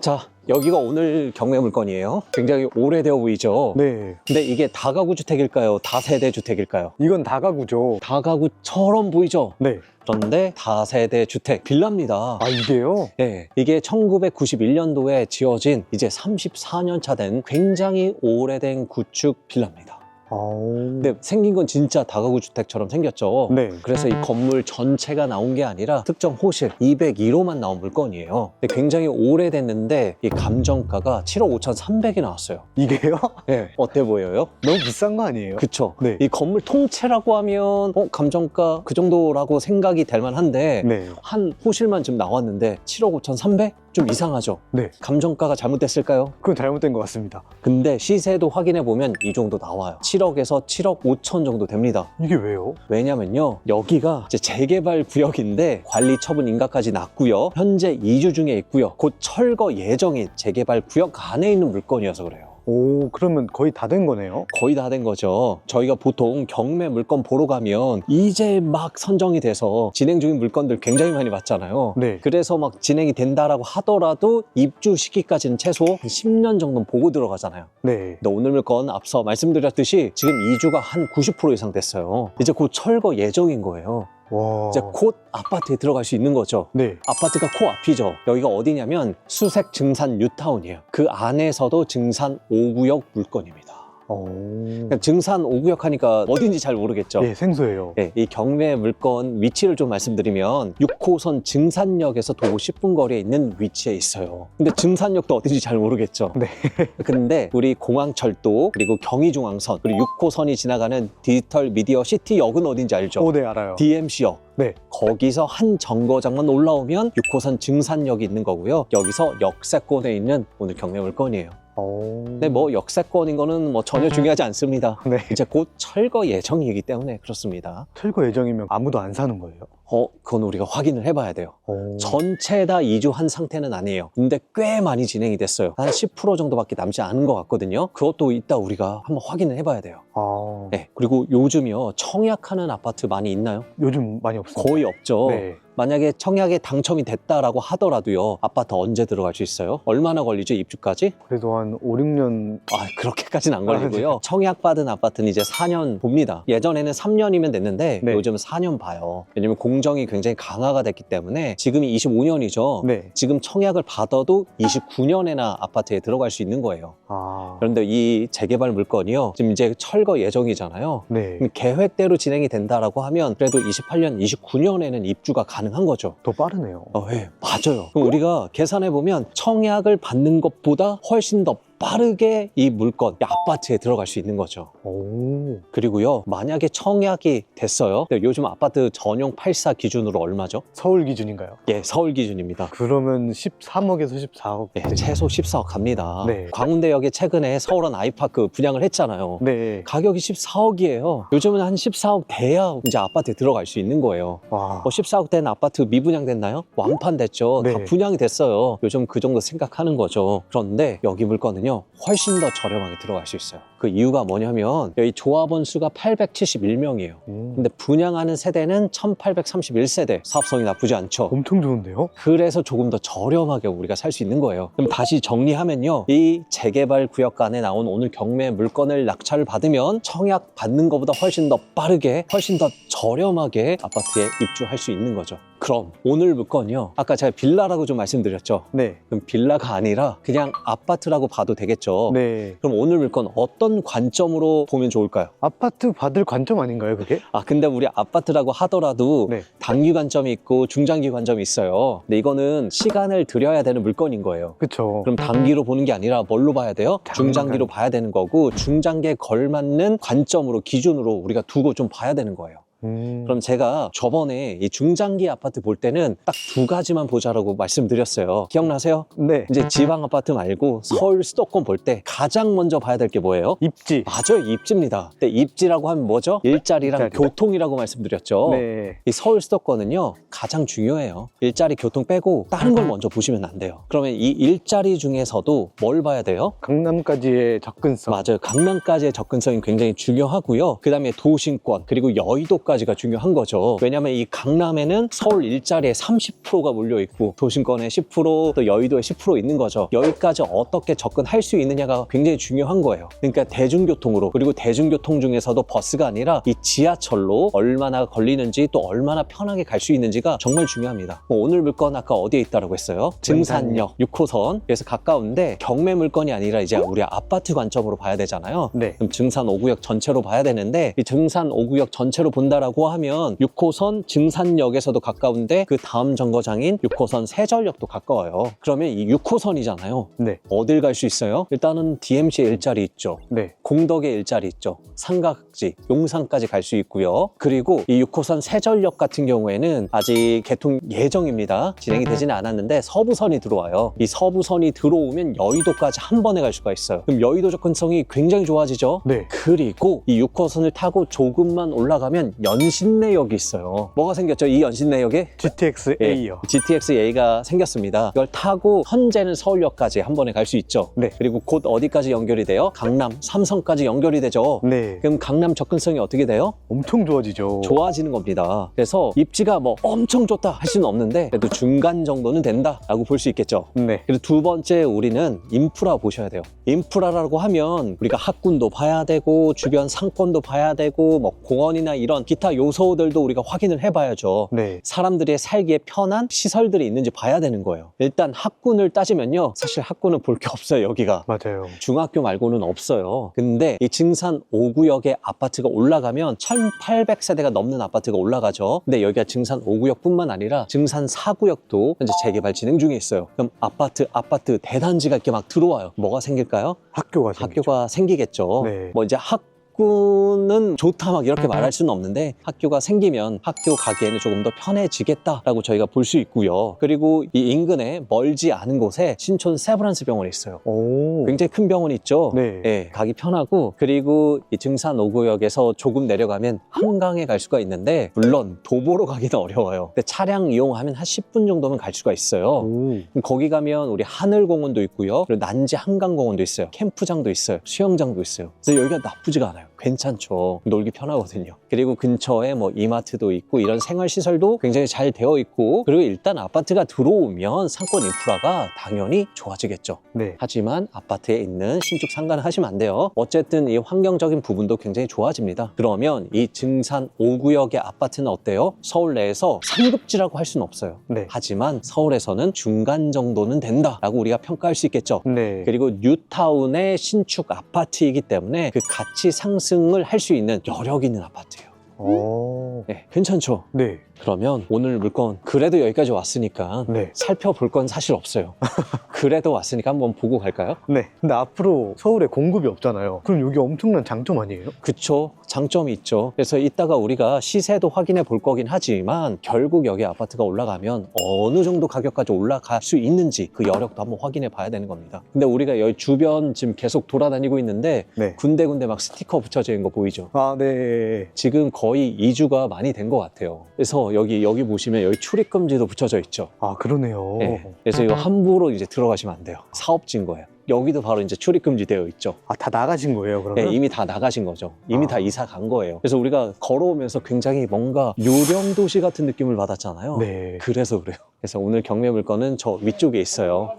자, 여기가 오늘 경매 물건이에요. 굉장히 오래되어 보이죠? 네. 근데 이게 다가구 주택일까요? 다세대 주택일까요? 이건 다가구죠. 다가구처럼 보이죠? 네. 그런데 다세대 주택 빌라입니다. 아, 이게요? 네, 이게 1991년도에 지어진 이제 34년 차 된 굉장히 오래된 구축 빌라입니다. 근데 생긴 건 진짜 다가구 주택처럼 생겼죠. 네. 그래서 이 건물 전체가 나온 게 아니라 특정 호실 201호만 나온 물건이에요. 근데 굉장히 오래됐는데 이 감정가가 7억 5,300이 나왔어요. 이게요? 네. 어때 보여요? 너무 비싼 거 아니에요? 그쵸. 네. 이 건물 통째라고 하면 어, 감정가 그 정도라고 생각이 될 만한데 네. 한 호실만 지금 나왔는데 7억 5,300? 좀 이상하죠. 네. 감정가가 잘못됐을까요? 그건 잘못된 것 같습니다. 근데 시세도 확인해 보면 이 정도 나와요. 7억 에서 7억 5천 정도 됩니다. 이게 왜요? 왜냐면요 여기가 이제 재개발 구역인데 관리 처분 인가까지 났고요 현재 이주 중에 있고요 곧 철거 예정인 재개발 구역 안에 있는 물건이어서 그래요 오, 그러면 거의 다 된 거네요? 거의 다 된 거죠 저희가 보통 경매 물건 보러 가면 이제 막 선정이 돼서 진행 중인 물건들 굉장히 많이 봤잖아요 네. 그래서 막 진행이 된다라고 하더라도 입주 시기까지는 최소 한 10년 정도는 보고 들어가잖아요 네. 근데 오늘 물건 앞서 말씀드렸듯이 지금 이주가 한 90% 이상 됐어요 이제 곧 철거 예정인 거예요 와. 이제 곧 아파트에 들어갈 수 있는 거죠. 네. 아파트가 코앞이죠. 여기가 어디냐면 수색 증산 뉴타운이에요. 그 안에서도 증산 5구역 물건입니다. 오. 그러니까 증산 5구역 하니까 어딘지 잘 모르겠죠. 예, 생소해요. 네, 이 경매 물건 위치를 좀 말씀드리면 6호선 증산역에서 도보 10분 거리에 있는 위치에 있어요. 근데 증산역도 어딘지 잘 모르겠죠. 네. 근데 우리 공항철도 그리고 경의중앙선 그리고 6호선이 지나가는 디지털 미디어 시티역은 어딘지 알죠? 오, 네, 알아요. DMC역. 네. 거기서 한 정거장만 올라오면 6호선 증산역이 있는 거고요. 여기서 역세권에 있는 오늘 경매 물건이에요. 오. 근데 뭐 역세권인 거는 뭐 전혀 중요하지 않습니다. 네. 이제 곧 철거 예정이기 때문에 그렇습니다. 철거 예정이면 아무도 안 사는 거예요? 어, 그건 우리가 확인을 해봐야 돼요. 오. 전체 다 이주한 상태는 아니에요. 근데 꽤 많이 진행이 됐어요. 한 10% 정도밖에 남지 않은 것 같거든요. 그것도 이따 우리가 한번 확인을 해봐야 돼요. 아. 네. 그리고 요즘이요. 청약하는 아파트 많이 있나요? 요즘 많이 없습니다. 거의 없죠. 네. 만약에 청약에 당첨이 됐다라고 하더라도요. 아파트 언제 들어갈 수 있어요? 얼마나 걸리죠? 입주까지? 그래도 한 5, 6년 아, 그렇게까지는 안 아, 걸리고요. 청약 받은 아파트는 이제 4년 봅니다. 예전에는 3년이면 됐는데 네. 요즘은 4년 봐요. 왜냐면 공 정이 굉장히 강화가 됐기 때문에 지금이 25년이죠. 네. 지금 청약을 받아도 29년에나 아파트에 들어갈 수 있는 거예요. 아. 그런데 이 재개발 물건이요. 지금 이제 철거 예정이잖아요. 네. 그럼 계획대로 진행이 된다라고 하면 그래도 28년, 29년에는 입주가 가능한 거죠. 더 빠르네요. 어, 예, 맞아요. 그럼 우리가 계산해 보면 청약을 받는 것보다 훨씬 더 빠르게 이 물건, 이 아파트에 들어갈 수 있는 거죠. 오. 그리고요, 만약에 청약이 됐어요. 근데 요즘 아파트 전용 84 기준으로 얼마죠? 서울 기준인가요? 예, 서울 기준입니다. 그러면 13억에서 14억. 예, 최소 14억 갑니다. 네. 광운대역에 최근에 서울원 아이파크 분양을 했잖아요. 네. 가격이 14억이에요. 요즘은 한 14억 돼야 이제 아파트에 들어갈 수 있는 거예요. 와. 뭐 14억 된 아파트 미분양 됐나요? 완판 됐죠. 다 네. 분양이 됐어요. 요즘 그 정도 생각하는 거죠. 그런데 여기 물건은요, 훨씬 더 저렴하게 들어갈 수 있어요. 그 이유가 뭐냐면 여기 조합원 수가 871명이에요. 음. 근데 분양하는 세대는 1831세대. 사업성이 나쁘지 않죠. 엄청 좋은데요? 그래서 조금 더 저렴하게 우리가 살 수 있는 거예요. 그럼 다시 정리하면요. 이 재개발 구역 안에 나온 오늘 경매 물건을 낙찰을 받으면 청약 받는 것보다 훨씬 더 빠르게, 훨씬 더 저렴하게 아파트에 입주할 수 있는 거죠. 그럼 오늘 물건이요. 아까 제가 빌라라고 좀 말씀드렸죠. 네. 그럼 빌라가 아니라 그냥 아파트라고 봐도 되겠죠. 네. 그럼 오늘 물건 어떤 관점으로 보면 좋을까요? 아파트 받을 관점 아닌가요, 그게? 아 근데 우리 아파트라고 하더라도 네. 단기 관점이 있고 중장기 관점이 있어요. 근데 이거는 시간을 들여야 되는 물건인 거예요. 그쵸. 그럼 단기로 보는 게 아니라 뭘로 봐야 돼요? 중장기로 봐야 되는 거고 중장기에 걸맞는 관점으로 기준으로 우리가 두고 좀 봐야 되는 거예요. 음. 그럼 제가 저번에 이 중장기 아파트 볼 때는 딱 두 가지만 보자라고 말씀드렸어요. 기억나세요? 네. 이제 지방 아파트 말고 서울 수도권 볼 때 가장 먼저 봐야 될 게 뭐예요? 입지. 맞아요, 입지입니다. 근데 입지라고 하면 뭐죠? 일자리랑 일자리. 교통이라고 말씀드렸죠. 네. 이 서울 수도권은요 가장 중요해요 일자리 교통 빼고 다른 걸 먼저 보시면 안 돼요 그러면 이 일자리 중에서도 뭘 봐야 돼요? 강남까지의 접근성. 맞아요 강남까지의 접근성이 굉장히 중요하고요 그 다음에 도심권 그리고 여의도까지 10%까지가 중요한 거죠. 왜냐하면 이 강남에는 서울 일자리의 30%가 몰려 있고 도심권에 10%또 여의도에 10% 있는 거죠. 여기까지 어떻게 접근할 수 있느냐가 굉장히 중요한 거예요. 그러니까 대중교통으로 그리고 대중교통 중에서도 버스가 아니라 이 지하철로 얼마나 걸리는지 또 얼마나 편하게 갈 수 있는지가 정말 중요합니다. 뭐 오늘 물건 아까 어디에 있다라고 했어요? 증산역 6호선 그래서 가까운데 경매 물건이 아니라 이제 우리 아파트 관점으로 봐야 되잖아요. 네. 그럼 증산 5구역 전체로 봐야 되는데 이 증산 5구역 전체로 본다라 고 하면 6호선 증산역에서도 가까운데 그 다음 정거장인 6호선 세전역도 가까워요. 그러면 이 6호선이잖아요. 네. 어딜 갈 수 있어요? 일단은 DMC의 일자리 있죠. 네. 공덕의 일자리 있죠. 삼각지, 용산까지 갈 수 있고요. 그리고 이 6호선 세전역 같은 경우에는 아직 개통 예정입니다. 진행이 되지는 않았는데 서부선이 들어와요. 이 서부선이 들어오면 여의도까지 한 번에 갈 수가 있어요. 그럼 여의도 접근성이 굉장히 좋아지죠. 네. 그리고 이 6호선을 타고 조금만 올라가면 연신내역이 있어요. 뭐가 생겼죠? 이 연신내역에 GTX 예, A요. GTX A가 생겼습니다. 이걸 타고 현재는 서울역까지 한 번에 갈 수 있죠. 네. 그리고 곧 어디까지 연결이 돼요? 강남, 삼성까지 연결이 되죠. 네. 그럼 강남 접근성이 어떻게 돼요? 엄청 좋아지죠. 좋아지는 겁니다. 그래서 입지가 뭐 엄청 좋다 할 수는 없는데 그래도 중간 정도는 된다라고 볼 수 있겠죠. 네. 그리고 두 번째 우리는 인프라 보셔야 돼요. 인프라라고 하면 우리가 학군도 봐야 되고 주변 상권도 봐야 되고 뭐 공원이나 이런 기타 요소들도 우리가 확인을 해봐야죠. 네. 사람들이 살기에 편한 시설들이 있는지 봐야 되는 거예요. 일단 학군을 따지면요. 사실 학군은 볼 게 없어요, 여기가. 맞아요. 중학교 말고는 없어요. 근데 이 증산 5구역의 아파트가 올라가면 1,800세대가 넘는 아파트가 올라가죠. 근데 여기가 증산 5구역뿐만 아니라 증산 4구역도 현재 재개발 진행 중에 있어요. 그럼 아파트, 아파트, 대단지가 이렇게 막 들어와요. 뭐가 생길까요? 학교가 생기죠. 학교가 생기겠죠. 네. 뭐 이제 학 교는 좋다 막 이렇게 말할 수는 없는데 학교가 생기면 학교 가기에는 조금 더 편해지겠다라고 저희가 볼 수 있고요. 그리고 이 인근에 멀지 않은 곳에 신촌 세브란스 병원이 있어요. 오. 굉장히 큰 병원이 있죠. 네. 예, 가기 편하고 그리고 이 증산 5구역에서 조금 내려가면 한강에 갈 수가 있는데 물론 도보로 가기는 어려워요. 근데 차량 이용하면 한 10분 정도면 갈 수가 있어요. 오. 거기 가면 우리 하늘공원도 있고요. 그리고 난지 한강공원도 있어요. 캠프장도 있어요. 수영장도 있어요. 그래서 여기가 나쁘지가 않아요. 괜찮죠. 놀기 편하거든요. 그리고 근처에 뭐 이마트도 있고 이런 생활시설도 굉장히 잘 되어 있고 그리고 일단 아파트가 들어오면 상권 인프라가 당연히 좋아지겠죠. 네. 하지만 아파트에 있는 신축 상가는 하시면 안 돼요. 어쨌든 이 환경적인 부분도 굉장히 좋아집니다. 그러면 이 증산 5구역의 아파트는 어때요? 서울 내에서 상급지라고 할 수는 없어요. 네. 하지만 서울에서는 중간 정도는 된다라고 우리가 평가할 수 있겠죠. 네. 그리고 뉴타운의 신축 아파트이기 때문에 그 가치 상승 을 할 수 있는 여력 있는 아파트예요. 오. 네, 괜찮죠? 네. 그러면 오늘 물건 그래도 여기까지 왔으니까 네. 살펴볼 건 사실 없어요. 그래도 왔으니까 한번 보고 갈까요? 네. 근데 앞으로 서울에 공급이 없잖아요. 그럼 여기 엄청난 장점 아니에요? 그쵸. 장점이 있죠. 그래서 이따가 우리가 시세도 확인해 볼 거긴 하지만 결국 여기 아파트가 올라가면 어느 정도 가격까지 올라갈 수 있는지 그 여력도 한번 확인해 봐야 되는 겁니다. 근데 우리가 여기 주변 지금 계속 돌아다니고 있는데 네. 군데군데 막 스티커 붙여져 있는 거 보이죠? 아, 네. 지금 거의 2주가 많이 된 것 같아요. 그래서 여기 여기 보시면 여기 출입 금지도 붙여져 있죠. 아, 그러네요. 네. 그래서 이거 함부로 이제 들어가시면 안 돼요. 사업지인 거예요. 여기도 바로 이제 출입 금지 되어 있죠. 아, 다 나가신 거예요, 그러면? 네, 이미 다 나가신 거죠. 이미 아. 다 이사 간 거예요. 그래서 우리가 걸어오면서 굉장히 뭔가 요령 도시 같은 느낌을 받았잖아요. 네. 그래서 그래요. 그래서 오늘 경매 물건은 저 위쪽에 있어요.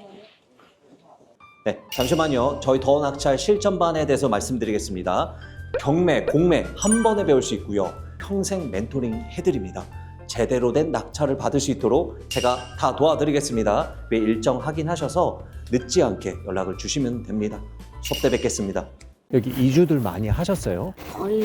네, 잠시만요. 저희 더운 학찰 실전반에 대해서 말씀드리겠습니다. 경매, 공매 한 번에 배울 수 있고요. 평생 멘토링 해드립니다. 제대로 된 낙찰을 받을 수 있도록 제가 다 도와드리겠습니다. 왜 일정 확인하셔서 늦지 않게 연락을 주시면 됩니다. 수업 때 뵙겠습니다. 여기 이주들 많이 하셨어요? 거의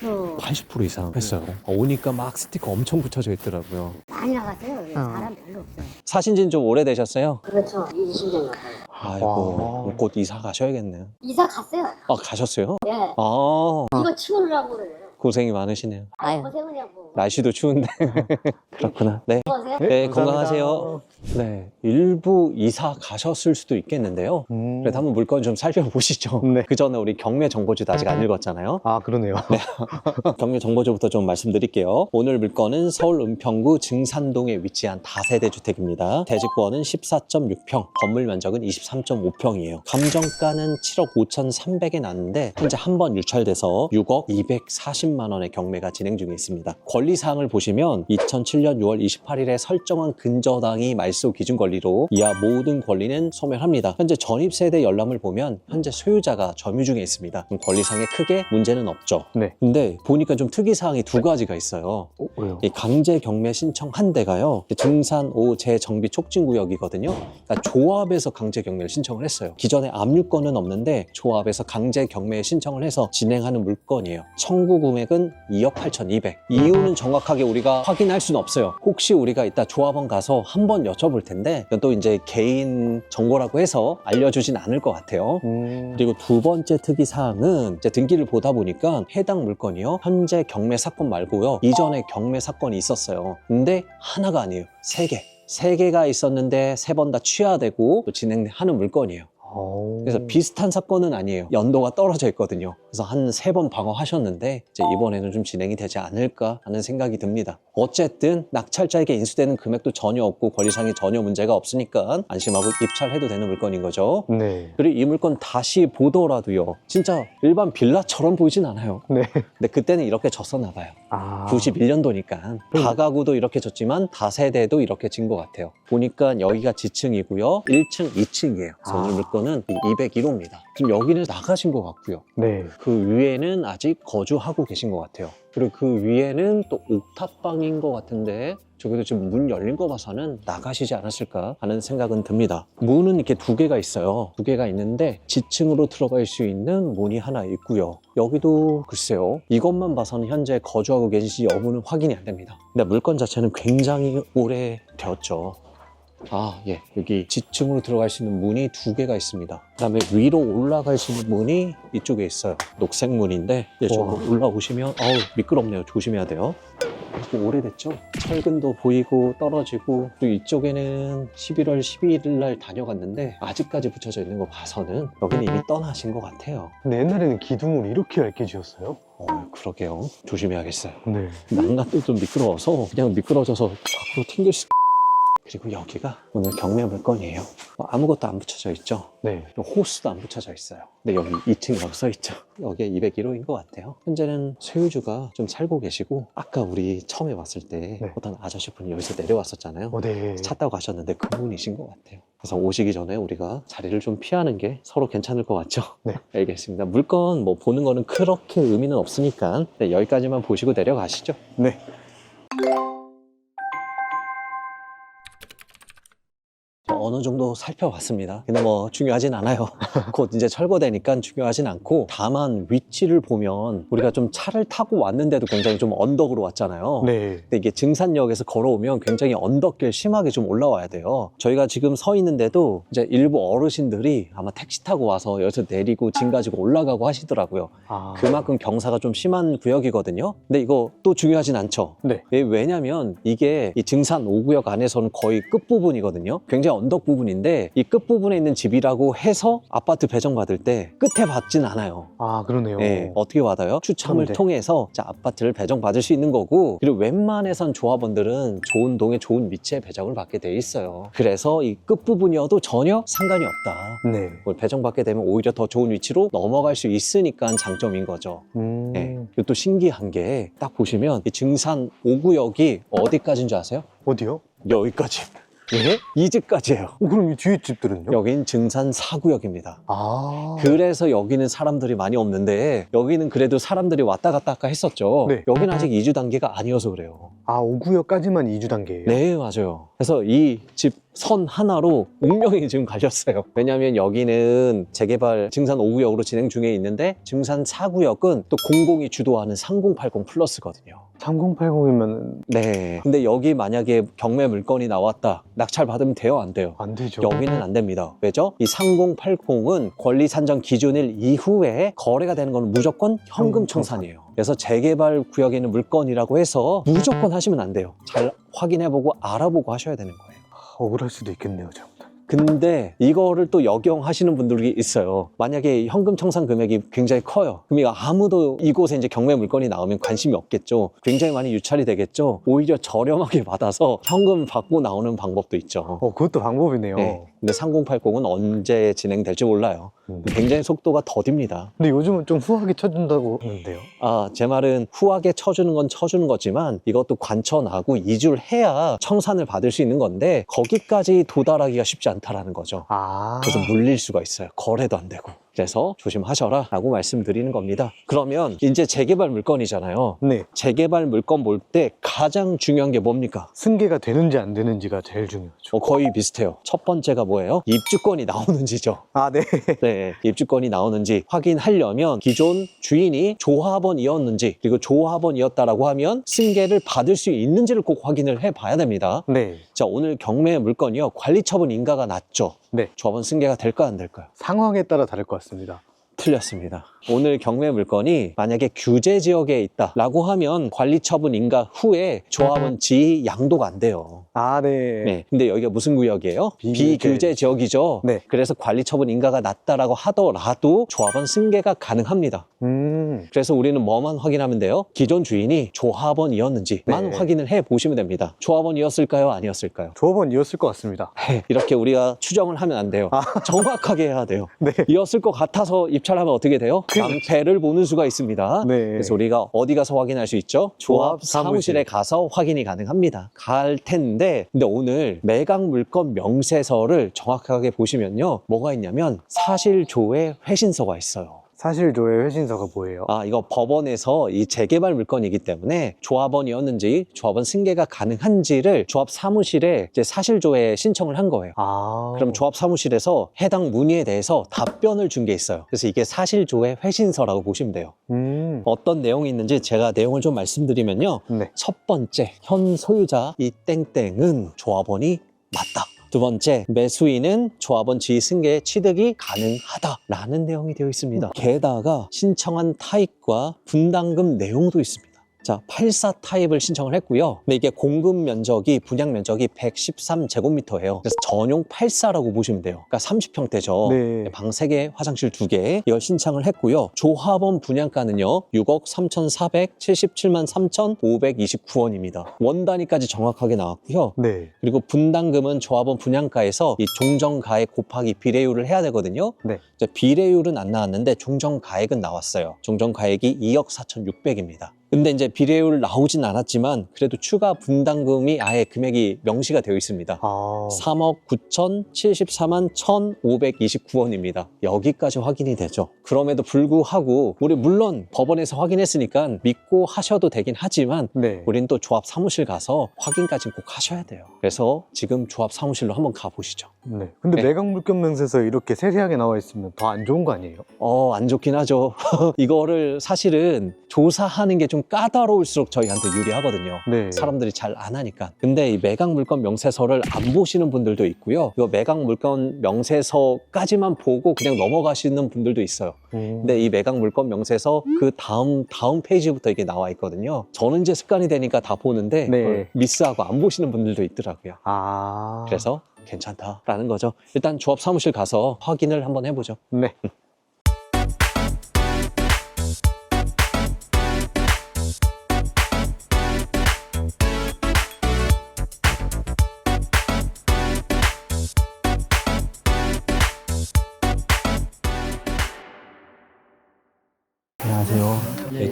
그80% 이상 했어요. 오니까 막 스티커 엄청 붙여져 있더라고요. 많이 나갔어요. 여기 사람 별로 없어요. 사신 진좀 오래되셨어요? 그렇죠. 20년 가까이. 아이고, 와. 곧 이사 가셔야겠네요. 이사 갔어요. 아, 가셨어요? 예. 아, 이거 치우려고 그래요. 고생이 많으시네요. 아유. 아유. 고생이냐고. 날씨도 추운데. 그렇구나. 네. 네, 감사합니다. 건강하세요. 네, 일부 이사 가셨을 수도 있겠는데요. 음. 그래도 한번 물건 좀 살펴보시죠. 네. 그 전에 우리 경매 정보지도 아직 안 읽었잖아요. 아, 그러네요. 경매 정보지부터 좀 말씀드릴게요. 오늘 물건은 서울 은평구 증산동에 위치한 다세대 주택입니다. 대지권은 14.6평, 건물 면적은 23.5평이에요. 감정가는 7억 5,300에 났는데 현재 한 번 유찰돼서 6억 240만 30만 원의 경매가 진행 중에 있습니다. 권리 사항을 보시면 2007년 6월 28일에 설정한 근저당이 말소 기준 권리로 이하 모든 권리는 소멸합니다. 현재 전입 세대 열람을 보면 현재 소유자가 점유 중에 있습니다. 권리상에 크게 문제는 없죠. 네. 근데 보니까 좀 특이 사항이 두 가지가 있어요. 어, 왜요? 이 강제 경매 신청 한 대가요. 증산 5 재정비 촉진 구역이거든요. 그러니까 조합에서 강제 경매를 신청을 했어요. 기존에 압류권은 없는데 조합에서 강제 경매 신청을 해서 진행하는 물건이에요. 청구 금액은 2억 8,200. 이유는 정확하게 우리가 확인할 수는 없어요. 혹시 우리가 이따 조합원 가서 한번 여쭤볼 텐데 또 이제 개인 정보라고 해서 알려주진 않을 것 같아요. 음... 그리고 두 번째 특이 사항은 이제 등기를 보다 보니까 해당 물건이요 현재 경매 사건 말고요 이전에 경매 사건이 있었어요 근데 하나가 아니에요 세 개. 세 개가 있었는데 세 번 다 취하되고 또 진행하는 물건이에요. 어... 그래서 비슷한 사건은 아니에요. 연도가 떨어져 있거든요. 그래서 한 세 번 방어하셨는데 이제 이번에는 좀 진행이 되지 않을까 하는 생각이 듭니다. 어쨌든 낙찰자에게 인수되는 금액도 전혀 없고 권리상에 전혀 문제가 없으니까 안심하고 입찰해도 되는 물건인 거죠. 네. 그리고 이 물건 다시 보더라도요. 진짜 일반 빌라처럼 보이진 않아요. 네. 근데 그때는 이렇게 졌었나 봐요. 아... 91년도니까 다가구도 이렇게 졌지만 다세대도 이렇게 진 것 같아요. 보니까 여기가 지층이고요. 1층, 2층이에요. 그래서 아. 오늘 물건 은 201호입니다. 지금 여기는 나가신 것 같고요. 네. 그 위에는 아직 거주하고 계신 것 같아요. 그리고 그 위에는 또 옥탑방인 것 같은데 저기도 지금 문 열린 거 봐서는 나가시지 않았을까 하는 생각은 듭니다. 문은 이렇게 두 개가 있어요. 두 개가 있는데 지층으로 들어갈 수 있는 문이 하나 있고요. 여기도 글쎄요. 이것만 봐서는 현재 거주하고 계신지 여부는 확인이 안 됩니다. 근데 물건 자체는 굉장히 오래 되었죠. 아, 예. 여기 지층으로 들어갈 수 있는 문이 두 개가 있습니다. 그 다음에 위로 올라갈 수 있는 문이 이쪽에 있어요. 녹색 문인데, 이쪽으로 와. 올라오시면, 어우, 미끄럽네요. 조심해야 돼요. 좀 오래됐죠? 철근도 보이고 떨어지고, 그리고 이쪽에는 11월 12일 날 다녀갔는데, 아직까지 붙여져 있는 거 봐서는 여기는 이미 떠나신 것 같아요. 근데 옛날에는 기둥을 이렇게 얇게 지었어요? 어, 그러게요. 조심해야겠어요. 네. 난간도 좀 미끄러워서 그냥 미끄러져서 밖으로 튕길 수 그리고 여기가 오늘 경매 물건이에요 뭐 아무것도 안 붙여져 있죠 네. 호스도 안 붙여져 있어요 근데 여기 2층이라고 써 있죠 여기에 201호인 것 같아요 현재는 소유주가 좀 살고 계시고 아까 우리 처음에 왔을 때 네. 어떤 아저씨분이 여기서 내려왔었잖아요 어, 네. 차 타고 가셨는데 그분이신 것 같아요 그래서 오시기 전에 우리가 자리를 좀 피하는 게 서로 괜찮을 것 같죠? 네. 알겠습니다 물건 뭐 보는 거는 그렇게 의미는 없으니까 네, 여기까지만 보시고 내려가시죠 네. 어느 정도 살펴봤습니다. 근데 뭐 중요하진 않아요. 곧 이제 철거되니까 중요하진 않고 다만 위치를 보면 우리가 좀 차를 타고 왔는데도 굉장히 좀 언덕으로 왔잖아요. 네. 근데 이게 증산역에서 걸어오면 굉장히 언덕길 심하게 좀 올라와야 돼요. 저희가 지금 서 있는데도 이제 일부 어르신들이 아마 택시 타고 와서 여기서 내리고 짐 가지고 올라가고 하시더라고요. 아. 그만큼 경사가 좀 심한 구역이거든요. 근데 이거 또 중요하진 않죠. 네. 예, 왜냐면 이게 이 증산 5구역 안에서는 거의 끝부분이거든요. 굉장히 언덕 부분인데 이 끝부분에 있는 집이라고 해서 아파트 배정받을 때 끝에 받진 않아요. 아, 그러네요. 예, 어떻게 받아요? 추첨을 그런데. 통해서 자, 아파트를 배정받을 수 있는 거고 그리고 웬만해선 조합원들은 좋은 동에 좋은 위치에 배정을 받게 돼 있어요. 그래서 이 끝부분이어도 전혀 상관이 없다. 네. 뭘 배정받게 되면 오히려 더 좋은 위치로 넘어갈 수 있으니까 장점인 거죠. 음. 예. 그리고 또 신기한 게 딱 보시면 이 증산 5구역이 어디까지인 줄 아세요? 어디요? 여기까지. 예? 이 집까지예요. 어, 그럼 이 뒤에 집들은요? 여긴 증산 4구역입니다. 아. 그래서 여기는 사람들이 많이 없는데 여기는 그래도 사람들이 왔다 갔다 아까 했었죠. 네. 여기는 아직 이주 단계가 아니어서 그래요. 아, 5구역까지만 2주 단계예요? 네, 맞아요. 그래서 이 집 선 하나로 운명이 지금 갈렸어요. 왜냐하면 여기는 재개발 증산 5구역으로 진행 중에 있는데 증산 4구역은 또 공공이 주도하는 3080 플러스거든요. 3080이면 네. 근데 여기 만약에 경매 물건이 나왔다. 낙찰 받으면 돼요? 안 돼요? 안 되죠. 여기는 안 됩니다. 왜죠? 이 3080은 권리 산정 기준일 이후에 거래가 되는 건 무조건 현금 현금 청산이에요. 그래서 재개발 구역에 있는 물건이라고 해서 무조건 하시면 안 돼요. 잘 확인해보고 알아보고 하셔야 되는 거예요. 아, 억울할 수도 있겠네요, 잘못. 근데 이거를 또 역용하시는 분들이 있어요. 만약에 현금 청산 금액이 굉장히 커요. 그럼 이거 아무도 이곳에 이제 경매 물건이 나오면 관심이 없겠죠. 굉장히 많이 유찰이 되겠죠. 오히려 저렴하게 받아서 현금 받고 나오는 방법도 있죠. 어, 그것도 방법이네요. 네. 근데 3080은 언제 진행될지 몰라요. 음. 굉장히 속도가 더딥니다. 근데 요즘은 좀 후하게 쳐준다고 하는데요. 아, 제 말은 후하게 쳐주는 건 쳐주는 거지만 이것도 관천하고 이주를 해야 청산을 받을 수 있는 건데 거기까지 도달하기가 쉽지 않다라는 거죠. 아. 그래서 물릴 수가 있어요. 거래도 안 되고. 그래서 조심하셔라 라고 말씀드리는 겁니다. 그러면 이제 재개발 물건이잖아요. 네. 재개발 물건 볼 때 가장 중요한 게 뭡니까? 승계가 되는지 안 되는지가 제일 중요하죠. 어, 거의 비슷해요. 첫 번째가 뭐예요? 입주권이 나오는지죠. 아, 네. 네, 입주권이 나오는지 확인하려면 기존 주인이 조합원이었는지 그리고 조합원이었다라고 하면 승계를 받을 수 있는지를 꼭 확인을 해봐야 됩니다. 네. 자, 오늘 경매 물건이요. 관리처분 인가가 났죠. 네. 조합원 승계가 될까 안 될까요? 상황에 따라 다를 것 같습니다. 틀렸습니다. 오늘 경매 물건이 만약에 규제 지역에 있다라고 하면 관리 처분 인가 후에 조합원 지위 양도가 안 돼요. 아, 네. 네. 근데 여기가 무슨 구역이에요? 비규제. 비규제 지역이죠. 네. 그래서 관리 처분 인가가 났다라고 하더라도 조합원 승계가 가능합니다. 음. 그래서 우리는 뭐만 확인하면 돼요? 기존 주인이 조합원이었는지만 네. 확인을 해 보시면 됩니다. 조합원이었을까요? 아니었을까요? 조합원 이었을 것 같습니다. 이렇게 우리가 추정을 하면 안 돼요. 아. 정확하게 해야 돼요. 네. 이었을 것 같아서 입 찰하면 어떻게 돼요? 낭패를 보는 수가 있습니다. 네. 그래서 우리가 어디 가서 확인할 수 있죠? 조합 조합 사무실. 사무실에 가서 확인이 가능합니다. 갈 텐데, 근데 오늘 매각 물건 명세서를 정확하게 보시면요. 뭐가 있냐면 사실조회 회신서가 있어요. 사실 조의 회신서가 뭐예요? 아, 이거 법원에서 이 재개발 물건이기 때문에 조합원이었는지 조합원 승계가 가능한지를 조합 사무실에 이제 사실조회 신청을 한 거예요. 아. 그럼 조합 사무실에서 해당 문의에 대해서 답변을 준 게 있어요. 그래서 이게 사실조회 회신서라고 보시면 돼요. 음. 어떤 내용이 있는지 제가 내용을 좀 말씀드리면요. 네. 첫 번째, 현 소유자 이 땡땡은 조합원이 맞다. 두 번째, 매수인은 조합원 지위 승계 취득이 가능하다라는 내용이 되어 있습니다. 게다가 신청한 타입과 분담금 내용도 있습니다. 자, 84 타입을 신청을 했고요. 근데 이게 공급 면적이 분양 면적이 113제곱미터예요. 그래서 전용 84라고 보시면 돼요. 그러니까 30평대죠. 네. 방 3개, 화장실 2개 이걸 신청을 했고요. 조합원 분양가는요. 6억 3,477만 3,529원입니다. 원 단위까지 정확하게 나왔고요. 네. 그리고 분담금은 조합원 분양가에서 이 종전가액 곱하기 비례율을 해야 되거든요. 네. 비례율은 안 나왔는데 종전가액은 나왔어요. 종전가액이 2억 4,600입니다. 근데 이제 비례율 나오진 않았지만 그래도 추가 분담금이 아예 금액이 명시가 되어 있습니다. 아. 3억 9,074만 1,529원입니다. 여기까지 확인이 되죠. 그럼에도 불구하고 우리 물론 법원에서 확인했으니까 믿고 하셔도 되긴 하지만 네. 우린 또 조합 사무실 가서 확인까지 꼭 하셔야 돼요. 그래서 지금 조합 사무실로 한번 가보시죠. 네. 근데 네. 매각 물건 명세서 이렇게 세세하게 나와 있으면 더 안 좋은 거 아니에요? 어, 안 좋긴 하죠. 이거를 사실은 조사하는 게 좀 까다로울수록 저희한테 유리하거든요. 네. 사람들이 잘 안 하니까. 근데 이 매각 물건 명세서를 안 보시는 분들도 있고요. 이거 매각 물건 명세서까지만 보고 그냥 넘어가시는 분들도 있어요. 음. 근데 이 매각 물건 명세서 그 다음 다음 페이지부터 이게 나와 있거든요. 저는 이제 습관이 되니까 다 보는데 네. 미스하고 안 보시는 분들도 있더라고요. 아. 그래서 괜찮다라는 거죠. 일단 조합 사무실 가서 확인을 한번 해보죠. 네.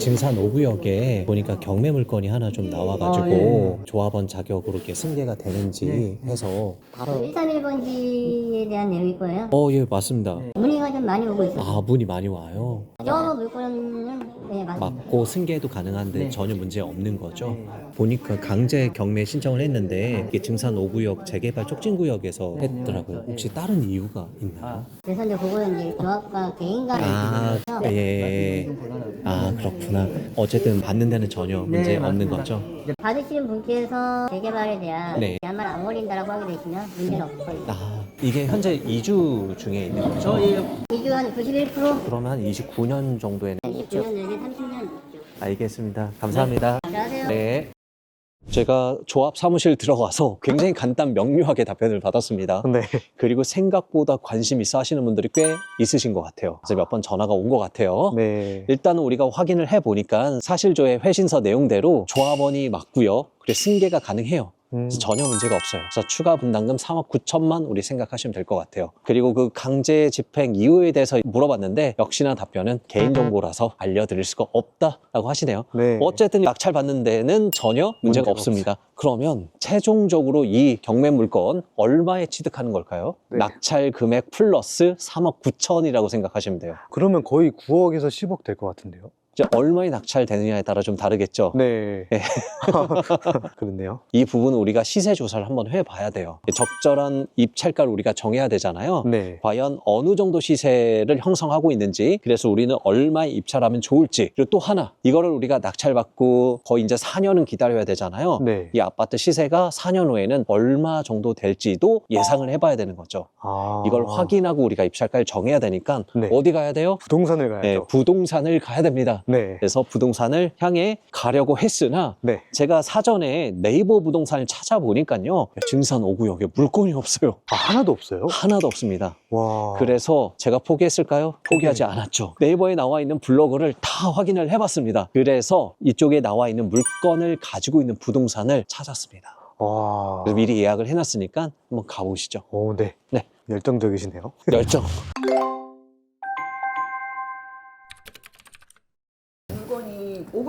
네, 증산 5구역에 보니까 경매 물건이 하나 좀 나와가지고 조합원 자격으로 이렇게 승계가 되는지 해서 바로 131번지에 대한 내용일 거예요. 어 예 맞습니다. 문의가 좀 많이 오고 있어요. 아 문이 많이 와요. 영어 물건은 네, 맞습니다. 맞고 승계도 가능한데 전혀 문제 없는 거죠. 보니까 강제 경매 신청을 했는데 이게 증산 5구역 재개발 촉진구역에서 했더라고요. 혹시 다른 이유가 있나요? 그래서 이제 그거는 이제 조합과 개인 간의 아, 부분이라서 예. 아, 그렇구나. 어쨌든 받는 데는 전혀 문제 없는 거죠. 받으시는 분께서 재개발에 대한 네. 제한만 안 걸린다라고 하게 되시면 문제는 거예요. 아, 이게 현재 2주 중에 있는 거죠? 이주 한 91%? 그러면 한 29년 정도에는 29년 내지 30년 있죠. 알겠습니다. 감사합니다. 안녕하세요. 네. 제가 조합 사무실 들어가서 굉장히 간단 명료하게 답변을 받았습니다. 네. 그리고 생각보다 관심 있어 하시는 분들이 꽤 있으신 것 같아요. 그래서 몇 번 전화가 온 것 같아요. 네. 일단은 우리가 확인을 해보니까 사실조의 회신서 내용대로 조합원이 맞고요. 그리고 승계가 가능해요. 음. 그래서 전혀 문제가 없어요. 그래서 추가 분담금 3억 9천만 우리 생각하시면 될 것 같아요. 그리고 그 강제 집행 이유에 대해서 물어봤는데 역시나 답변은 개인정보라서 알려드릴 수가 없다라고 하시네요. 네. 어쨌든 낙찰 받는 데는 전혀 문제가 문제가 없습니다. 그러면 최종적으로 이 경매 물건 얼마에 취득하는 걸까요? 네. 낙찰 금액 플러스 3억 9천이라고 생각하시면 돼요. 그러면 거의 9억에서 10억 될 것 같은데요? 이제 얼마에 낙찰되느냐에 따라 좀 다르겠죠. 네. 네. 그렇네요. 이 부분은 우리가 시세 조사를 한번 해봐야 돼요. 적절한 입찰가를 우리가 정해야 되잖아요. 네. 과연 어느 정도 시세를 형성하고 있는지 그래서 우리는 얼마에 입찰하면 좋을지 그리고 또 하나 이거를 우리가 낙찰받고 거의 이제 4년은 기다려야 되잖아요 네. 이 아파트 시세가 4년 후에는 얼마 정도 될지도 예상을 해봐야 되는 거죠 아. 이걸 확인하고 우리가 입찰가를 정해야 되니까 네. 어디 가야 돼요? 부동산을 네, 가야죠. 부동산을 가야 됩니다 네. 그래서 부동산을 향해 가려고 했으나 네. 제가 사전에 네이버 부동산을 찾아보니까요 증산 5구역에 물건이 없어요 아, 하나도 없어요? 하나도 없습니다 와. 그래서 제가 포기했을까요? 포기하지 않았죠. 네이버에 나와 있는 블로그를 다 확인을 해봤습니다. 그래서 이쪽에 나와 있는 물건을 가지고 있는 부동산을 찾았습니다. 와. 그래서 미리 예약을 해놨으니까 한번 가보시죠. 오, 네. 네. 열정적이시네요. 열정.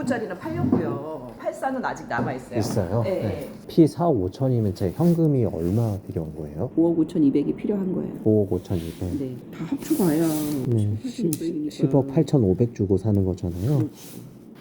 물건이 5구짜리는 팔렸고요. 84는 아직 남아 있어요. 있어요? 네. 네. P 4억 5천이면 제 현금이 얼마 필요한 거예요? 5억 5천2백이 필요한 거예요. 5억 5천이면 네. 다 합쳐봐야 네, 10억 8,500 주고 사는 거잖아요.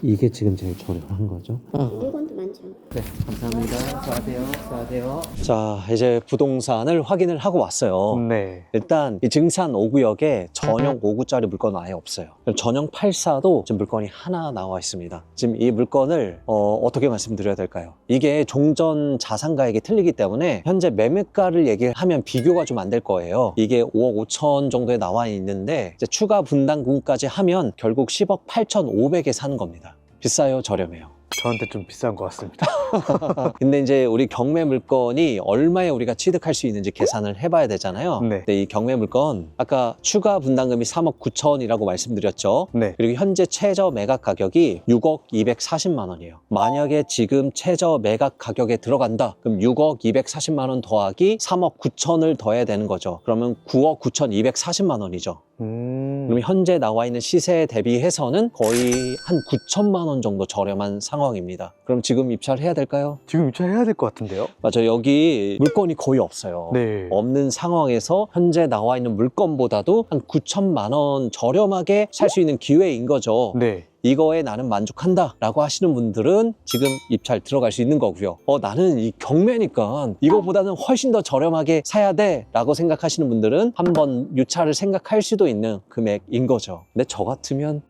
이게 지금 제일 저렴한 거죠? 물건도 많죠. 네, 감사합니다. 수고하세요. 수고하세요. 자, 이제 부동산을 확인을 하고 왔어요. 네. 일단 이 증산 5구역에 전용 5구짜리 물건은 아예 없어요. 전용 84도 지금 물건이 하나 나와 있습니다. 지금 이 물건을 어, 떻게 말씀드려야 될까요? 이게 종전 자산가액이 틀리기 때문에 현재 매매가를 얘기하면 비교가 좀 안 될 거예요. 이게 5억 5천 정도에 나와 있는데 이제 추가 분담금까지 하면 결국 10억 8천 5백에 사는 겁니다. 비싸요, 저렴해요. 저한테 좀 비싼 것 같습니다. 근데 이제 우리 경매 물건이 얼마에 우리가 취득할 수 있는지 계산을 해봐야 되잖아요. 네. 근데 이 경매 물건 아까 추가 분담금이 3억 9천이라고 말씀드렸죠. 네. 그리고 현재 최저 매각 가격이 6억 240만 원이에요. 만약에 지금 최저 매각 가격에 들어간다. 그럼 6억 240만 원 더하기 3억 9천을 더해야 되는 거죠. 그러면 9억 9천 240만 원이죠. 음. 그럼 현재 나와 있는 시세에 대비해서는 거의 한 9천만 원 정도 저렴한 상황 입니다. 그럼 지금 입찰해야 될까요? 지금 입찰해야 될 것 같은데요? 맞아요. 여기 물건이 거의 없어요. 네. 없는 상황에서 현재 나와 있는 물건보다도 한 9천만 원 저렴하게 살 수 있는 기회인 거죠. 네. 이거에 나는 만족한다 라고 하시는 분들은 지금 입찰 들어갈 수 있는 거고요. 어, 나는 이 경매니까 이거보다는 훨씬 더 저렴하게 사야 돼 라고 생각하시는 분들은 한번 유찰을 생각할 수도 있는 금액인 거죠. 근데 저 같으면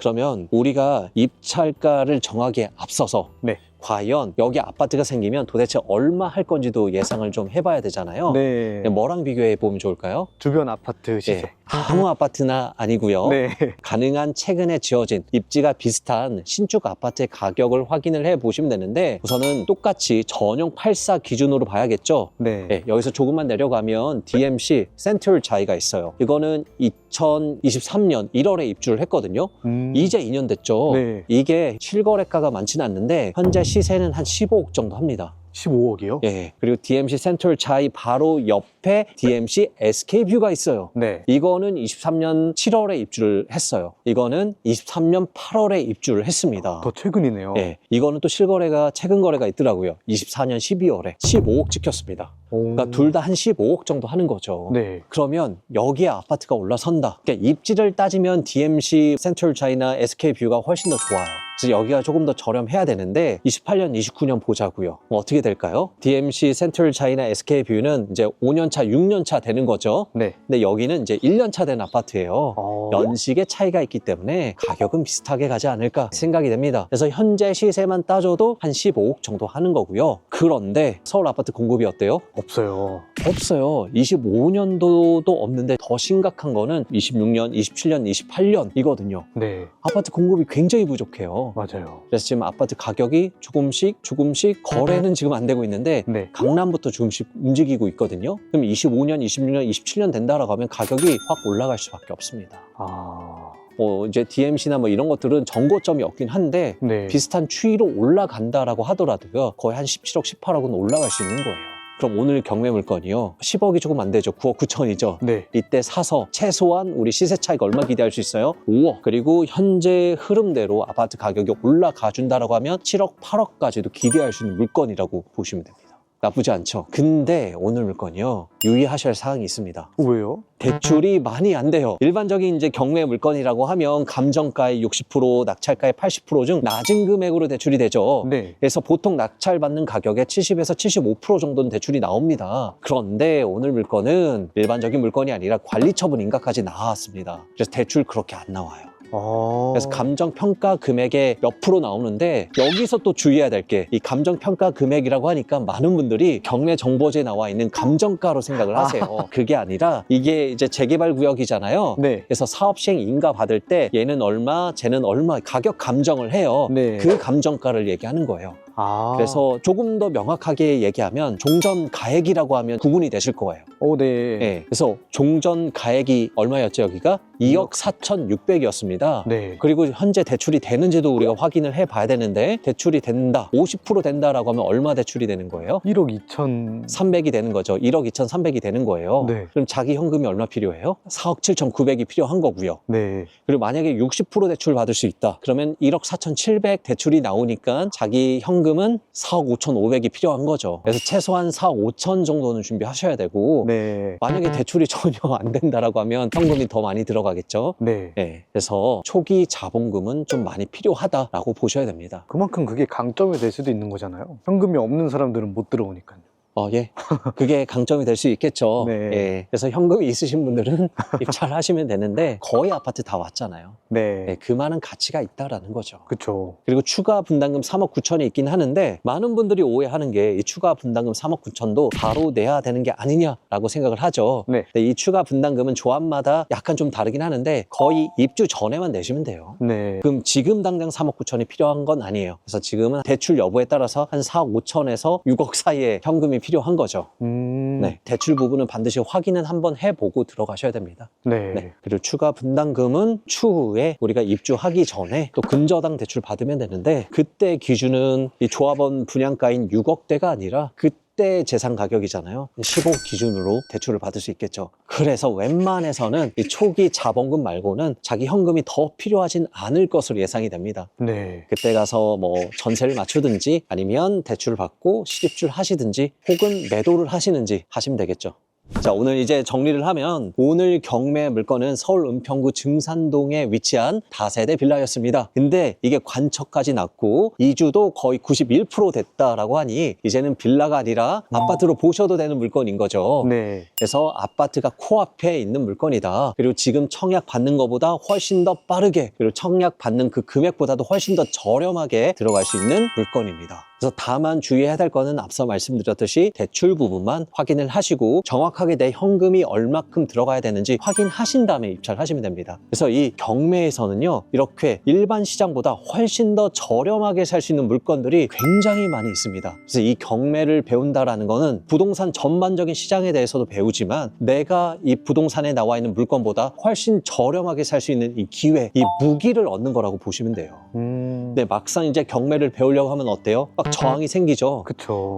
그러면 우리가 입찰가를 정하기에 앞서서 네. 과연 여기 아파트가 생기면 도대체 얼마 할 건지도 예상을 좀 해봐야 되잖아요. 네. 뭐랑 비교해 보면 좋을까요? 주변 아파트 시세. 네. 아무 아파트나 아니고요. 네. 가능한 최근에 지어진 입지가 비슷한 신축 아파트의 가격을 확인을 해 보시면 되는데 우선은 똑같이 전용 84 기준으로 봐야겠죠. 네. 네, 여기서 조금만 내려가면 DMC 센트럴 자이가 있어요. 이거는 2023년 1월에 입주를 했거든요. 음. 이제 2년 됐죠. 네. 이게 실거래가가 많지는 않는데 현재 시세는 한 15억 정도 합니다. 15억이요? 예. 그리고 DMC 센트럴 자이 바로 옆에 DMC SK뷰가 있어요. 네. 이거는 23년 7월에 입주를 했어요. 이거는 23년 8월에 입주를 했습니다. 더 최근이네요. 예, 이거는 또 실거래가 최근 거래가 있더라고요. 24년 12월에 15억 찍혔습니다. 오. 그러니까 둘 다 한 15억 정도 하는 거죠. 네. 그러면 여기에 아파트가 올라선다. 그러니까 입지를 따지면 DMC 센트럴 차이나 SK뷰가 훨씬 더 좋아요. 그래서 여기가 조금 더 저렴해야 되는데 28년, 29년 보자고요. 뭐 어떻게 될 까요? DMC 센트럴 차이나 SK뷰는 이제 5년 차, 6년 차 되는 거죠. 네. 근데 여기는 이제 1년 차 된 아파트예요. 어. 연식의 차이가 있기 때문에 가격은 비슷하게 가지 않을까 생각이 됩니다. 그래서 현재 시세만 따져도 한 15억 정도 하는 거고요. 그런데 서울 아파트 공급이 어때요? 없어요. 없어요. 25년도도 없는데 더 심각한 거는 26년, 27년, 28년 이거든요. 네. 아파트 공급이 굉장히 부족해요. 맞아요. 그래서 지금 아파트 가격이 조금씩 조금씩 거래는 지금 안 되고 있는데 네. 강남부터 조금씩 움직이고 있거든요. 그럼 25년, 26년, 27년 된다라고 하면 가격이 확 올라갈 수밖에 없습니다. 아. 어, 이제 DMC나 뭐 이런 것들은 정고점이 없긴 한데 네. 비슷한 추이로 올라간다라고 하더라도요. 거의 한 17억, 18억은 올라갈 수 있는 거예요. 그럼 오늘 경매 물건이요. 10억이 조금 안 되죠. 9억 9천이죠. 네. 이때 사서 최소한 우리 시세 차이가 얼마 기대할 수 있어요? 5억. 그리고 현재 흐름대로 아파트 가격이 올라가 준다라고 하면 7억, 8억까지도 기대할 수 있는 물건이라고 보시면 됩니다. 나쁘지 않죠. 근데 오늘 물건이요. 유의하셔야 할 사항이 있습니다. 왜요? 대출이 많이 안 돼요. 일반적인 이제 경매 물건이라고 하면 감정가의 60%, 낙찰가의 80%중 낮은 금액으로 대출이 되죠. 네. 그래서 보통 낙찰받는 가격의 70에서 75% 정도는 대출이 나옵니다. 그런데 오늘 물건은 일반적인 물건이 아니라 관리 처분 인가까지 나왔습니다. 그래서 대출 그렇게 안 나와요. 아. 그래서 감정 평가 금액의 몇 프로 나오는데 여기서 또 주의해야 될 게 이 감정 평가 금액이라고 하니까 많은 분들이 경매 정보지에 나와 있는 감정가로 생각을 하세요. 그게 아니라 이게 이제 재개발 구역이잖아요. 네. 그래서 사업 시행 인가 받을 때 얘는 얼마, 쟤는 얼마 가격 감정을 해요. 네. 그 감정가를 얘기하는 거예요. 아. 그래서 조금 더 명확하게 얘기하면 종전 가액이라고 하면 구분이 되실 거예요. 오, 네. 예. 그래서 종전 가액이 얼마였죠, 여기가? 2억 4,600이었습니다. 네. 그리고 현재 대출이 되는지도 우리가 확인을 해 봐야 되는데 대출이 된다. 50% 된다라고 하면 얼마 대출이 되는 거예요? 1억 2천. 300이 되는 거죠. 1억 2,300이 되는 거예요. 네. 그럼 자기 현금이 얼마 필요해요? 4억 7,900이 필요한 거고요. 네. 그리고 만약에 60% 대출 받을 수 있다. 그러면 1억 4,700 대출이 나오니까 자기 현금은 4억 5,500이 필요한 거죠. 그래서 최소한 4억 5천 정도는 준비하셔야 되고 네. 만약에 대출이 전혀 안 된다라고 하면 현금이 더 많이 들어가 겠죠. 네. 네, 그래서 초기 자본금은 좀 많이 필요하다라고 보셔야 됩니다. 그만큼 그게 강점이 될 수도 있는 거잖아요. 현금이 없는 사람들은 못 들어오니까요. 어, 예. 그게 강점이 될 수 있겠죠. 네. 예. 그래서 현금이 있으신 분들은 입찰 하시면 되는데 거의 아파트 다 왔잖아요. 네. 네, 그만한 가치가 있다라는 거죠. 그쵸. 그리고 추가 분담금 3억 9천이 있긴 하는데 많은 분들이 오해하는 게 이 추가 분담금 3억 9천도 바로 내야 되는 게 아니냐라고 생각을 하죠. 네. 근데 이 추가 분담금은 조합마다 약간 좀 다르긴 하는데 거의 입주 전에만 내시면 돼요. 네. 그럼 지금 당장 3억 9천이 필요한 건 아니에요. 그래서 지금은 대출 여부에 따라서 한 4억 5천에서 6억 사이에 현금이 필요한 거죠. 음. 네. 대출 부분은 반드시 확인은 한번 해보고 들어가셔야 됩니다. 네. 네. 그리고 추가 분담금은 추후에 우리가 입주하기 전에 또 근저당 대출 받으면 되는데 그때 기준은 이 조합원 분양가인 6억대가 아니라 그때 재산 가격이잖아요. 10억 기준으로 대출을 받을 수 있겠죠. 그래서 웬만해서는 이 초기 자본금 말고는 자기 현금이 더 필요하진 않을 것으로 예상이 됩니다. 네. 그때 가서 뭐 전세를 맞추든지 아니면 대출을 받고 시집줄 하시든지 혹은 매도를 하시는지 하시면 되겠죠. 자, 오늘 이제 정리를 하면 오늘 경매 물건은 서울 은평구 증산동에 위치한 다세대 빌라였습니다. 근데 이게 관척까지 났고 이주도 거의 91% 됐다라고 하니 이제는 빌라가 아니라 아파트로 보셔도 되는 물건인 거죠. 네. 그래서 아파트가 코앞에 있는 물건이다. 그리고 지금 청약 받는 것보다 훨씬 더 빠르게 그리고 청약 받는 그 금액보다도 훨씬 더 저렴하게 들어갈 수 있는 물건입니다. 그래서 다만 주의해야 될 거는 앞서 말씀드렸듯이 대출 부분만 확인을 하시고 정확하게 내 현금이 얼마큼 들어가야 되는지 확인하신 다음에 입찰 하시면 됩니다. 그래서 이 경매에서는요 이렇게 일반 시장보다 훨씬 더 저렴하게 살 수 있는 물건들이 굉장히 많이 있습니다. 그래서 이 경매를 배운다라는 거는 부동산 전반적인 시장에 대해서도 배우지만 내가 이 부동산에 나와 있는 물건보다 훨씬 저렴하게 살 수 있는 이 기회, 이 무기를 얻는 거라고 보시면 돼요. 음. 근데 막상 이제 경매를 배우려고 하면 어때요? 막 저항이 생기죠.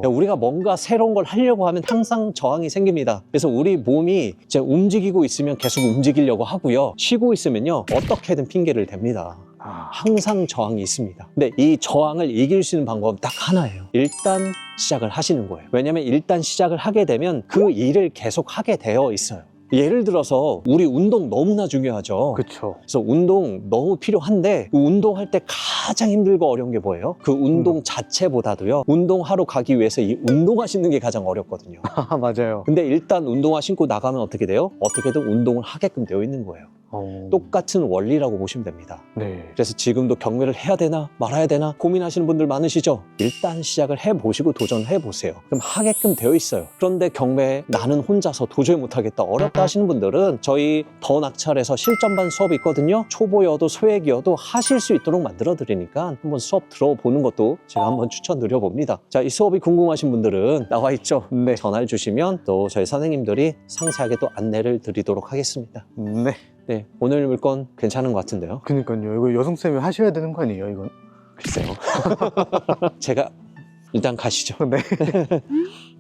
야, 우리가 뭔가 새로운 걸 하려고 하면 항상 저항이 생깁니다. 그래서 우리 몸이 이제 움직이고 있으면 계속 움직이려고 하고요. 쉬고 있으면요. 어떻게든 핑계를 댑니다. 아. 항상 저항이 있습니다. 근데 이 저항을 이길 수 있는 방법은 딱 하나예요. 일단 시작을 하시는 거예요. 왜냐면 일단 시작을 하게 되면 그 일을 계속 하게 되어 있어요. 예를 들어서 우리 운동 너무나 중요하죠. 그쵸. 그래서 운동 너무 필요한데 그 운동할 때 가장 힘들고 어려운 게 뭐예요? 그 운동 자체보다도요. 운동하러 가기 위해서 이 운동화 신는 게 가장 어렵거든요. 아, 맞아요. 근데 일단 운동화 신고 나가면 어떻게 돼요? 어떻게든 운동을 하게끔 되어 있는 거예요. 어. 똑같은 원리라고 보시면 됩니다. 네. 그래서 지금도 경매를 해야 되나 말아야 되나 고민하시는 분들 많으시죠? 일단 시작을 해보시고 도전해 보세요. 그럼 하게끔 되어 있어요. 그런데 경매 나는 혼자서 도저히 못하겠다 어렵다 하시는 분들은 저희 더 낙찰에서 실전반 수업이 있거든요. 초보여도 소액이어도 하실 수 있도록 만들어 드리니까 한번 수업 들어보는 것도 제가 한번 추천드려 봅니다. 자, 이 수업이 궁금하신 분들은 나와 있죠. 네. 전화를 주시면 또 저희 선생님들이 상세하게 또 안내를 드리도록 하겠습니다. 네. 네, 오늘 물건 괜찮은 것 같은데요. 그니까요. 이거 여성쌤이 하셔야 되는 거 아니에요, 이건? 글쎄요. 제가 일단 가시죠. 네.